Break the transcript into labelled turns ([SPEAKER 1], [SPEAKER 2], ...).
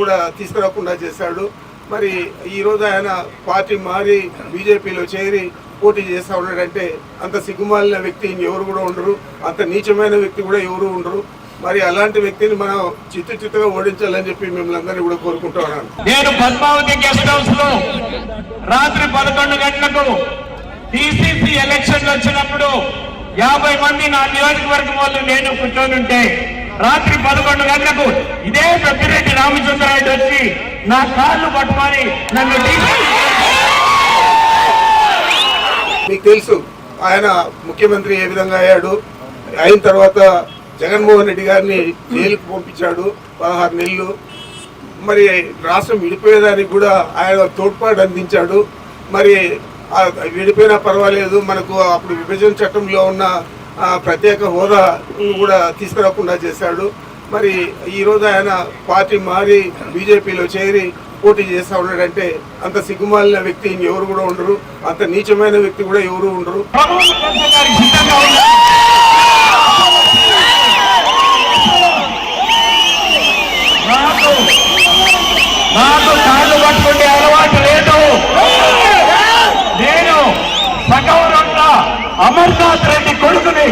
[SPEAKER 1] కూడా తీసుకురాకుండా చేశాడు. మరి ఈరోజు ఆయన పార్టీ మారి బీజేపీలో చేరి పోటీ చేస్తా ఉన్నాడంటే అంత సిగ్గుమాలిన వ్యక్తి ఇంకెవరు కూడా ఉండరు. అంత నీచమైన వ్యక్తి కూడా ఎవరు ఉండరు. మరి అలాంటి వ్యక్తిని మనం చిత్తు చిత్తుగా ఓడించాలని చెప్పి మిమ్మల్ని అందరినీ కూడా కోరుకుంటా ఉన్నాను.
[SPEAKER 2] నేను పద్మావతి గెస్ట్ హౌస్లో రాత్రి పదకొండు గంటలకు టీసీసీ ఎలక్షన్లు వచ్చినప్పుడు యాభై మంది నా నియోజకవర్గం వాళ్ళు నేను కూర్చొని ఉంటే రాత్రి పదకొండు గంటలకు ఇదే పెద్దిరెడ్డి రామచంద్రారెడ్డి వచ్చి నా కాళ్ళు పట్టుకొని నన్ను
[SPEAKER 1] మీకు తెలుసు ఆయన ముఖ్యమంత్రి ఏ విధంగా అయ్యాడు. అయిన తర్వాత జగన్మోహన్ రెడ్డి గారిని జైలుకు పంపించాడు పదహారు నెలలు. మరి రాష్ట్రం విడిపోయేదానికి కూడా ఆయన తోడ్పాటు అందించాడు. మరి విడిపోయినా పర్వాలేదు మనకు అప్పుడు విభజన చట్టంలో ఉన్న ప్రత్యేక హోదా కూడా తీసుకురాకుండా చేశాడు. మరి ఈ రోజు ఆయన పార్టీ మారి బీజేపీలో చేరి పోటీ చేస్తూ ఉన్నాడంటే అంత సిగ్గుమాలిన వ్యక్తి ఎవరు కూడా ఉండరు. అంత నీచమైన వ్యక్తి కూడా ఎవరు ఉండరు.
[SPEAKER 2] నాకు కాళ్ళు పట్టుకుంటే రెడ్డి కొడుకుని.